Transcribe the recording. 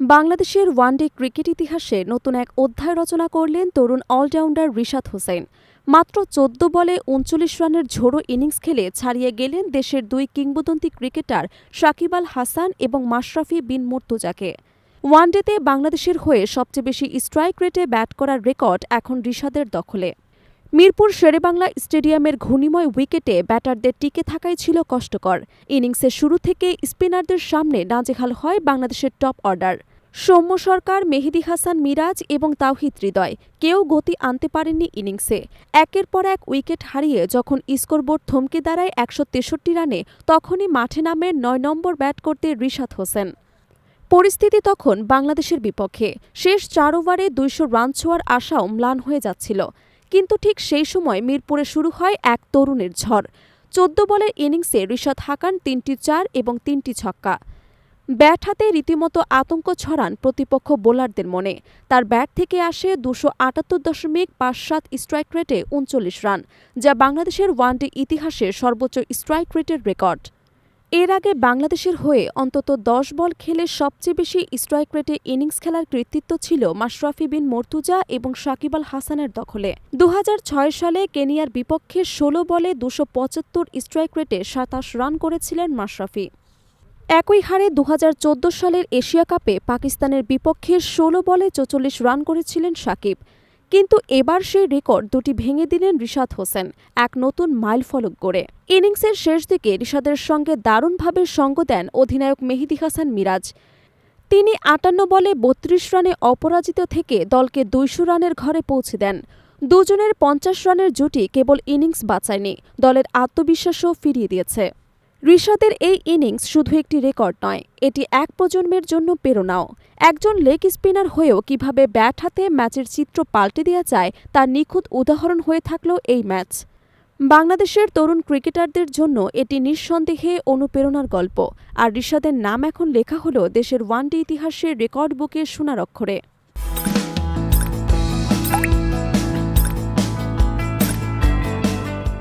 বাংলাদেশের one day cricket ইতিহাসে নতুন এক অধ্যায় রচনা করলেন তরুণ অলরাউন্ডার রিশাদ হোসেন। মাত্র চোদ্দ বলে উনচল্লিশ রানের ঝোড়ো ইনিংস খেলে ছাড়িয়ে গেলেন দেশের দুই কিংবদন্তি ক্রিকেটার সাকিব আল হাসান এবং মাশরাফি বিন মুর্তজাকে। ওয়ানডেতে বাংলাদেশের হয়ে সবচেয়ে বেশি স্ট্রাইক রেটে ব্যাট করার রেকর্ড এখন রিশাদের দখলে। মিরপুর শেরেবাংলা স্টেডিয়ামের ঘূর্ণিময় উইকেটে ব্যাটারদের টিকে থাকাই ছিল কষ্টকর। ইনিংসের শুরু থেকে স্পিনারদের সামনে নাজেহাল হয় বাংলাদেশের টপ অর্ডার। সৌম্য সরকার, মেহেদি হাসান মিরাজ এবং তাওহিদ হৃদয়। কেউ গতি আনতে পারেননি ইনিংসে। একের পর এক উইকেট হারিয়ে যখন স্কোরবোর্ড থমকে দাঁড়ায় একশো তেষট্টি রানে, তখনই মাঠে নামেন নয় নম্বর ব্যাট করতে রিশাদ হোসেন। পরিস্থিতি তখন বাংলাদেশের বিপক্ষে। শেষ চার ওভারে দুইশো রান ছোঁয়ার আশাও ম্লান হয়ে যাচ্ছিল। কিন্তু ঠিক সেই সময় মিরপুরে শুরু হয় এক তরুণের ঝড়। চোদ্দ বলের ইনিংসে রিশাদ হাকান তিনটি চার এবং তিনটি ছক্কা। ব্যাট হাতে রীতিমতো আতঙ্ক ছড়ান প্রতিপক্ষ বোলারদের মনে। তার ব্যাট থেকে আসে দুশো আটাত্তর দশমিক পাঁচ সাত স্ট্রাইক রেটে উনচল্লিশ রান, যা বাংলাদেশের ওয়ানডে ইতিহাসে সর্বোচ্চ স্ট্রাইক রেটের রেকর্ড। এর আগে বাংলাদেশের হয়ে অন্তত দশ বল খেলে সবচেয়ে বেশি স্ট্রাইক রেটে ইনিংস খেলার কৃতিত্ব ছিল মাশরাফি বিন মর্তুজা এবং সাকিব আল হাসানের দখলে। দু হাজার ছয় সালে কেনিয়ার বিপক্ষে ষোলো বলে দুশো পঁচাত্তর স্ট্রাইক রেটে সাতাশ রান করেছিলেন মাশরাফি। একই হারে দু হাজার চৌদ্দ সালের এশিয়া কাপে পাকিস্তানের বিপক্ষে ষোলো বলে চৌচল্লিশ রান করেছিলেন সাকিব। কিন্তু এবার সেই রেকর্ড দুটি ভেঙে দিলেন রিশাদ হোসেন, এক নতুন মাইল ফলক গড়ে। ইনিংসের শেষ দিকে রিশাদের সঙ্গে দারুণভাবে সঙ্গ দেন অধিনায়ক মেহিদি হাসান মিরাজ। তিনি আটান্ন বলে বত্রিশ রানে অপরাজিত থেকে দলকে দুইশো রানের ঘরে পৌঁছে দেন। দুজনের পঞ্চাশ রানের জুটি কেবল ইনিংস বাঁচায়নি, দলের আত্মবিশ্বাসও ফিরিয়ে দিয়েছে। ঋষাদের এই ইনিংস শুধু একটি রেকর্ড নয়, এটি এক প্রজন্মের জন্য প্রেরণাও। একজন লেগ স্পিনার হয়েও কীভাবে ব্যাট হাতে ম্যাচের চিত্র পাল্টে দেওয়া যায়, তার নিখুঁত উদাহরণ হয়ে থাকল এই ম্যাচ। বাংলাদেশের তরুণ ক্রিকেটারদের জন্য এটি নিঃসন্দেহে অনুপ্রেরণার গল্প, আর ঋষাদের নাম এখন লেখা হল দেশের ওয়ানডে ইতিহাসের রেকর্ড বুকে সোনার অক্ষরে।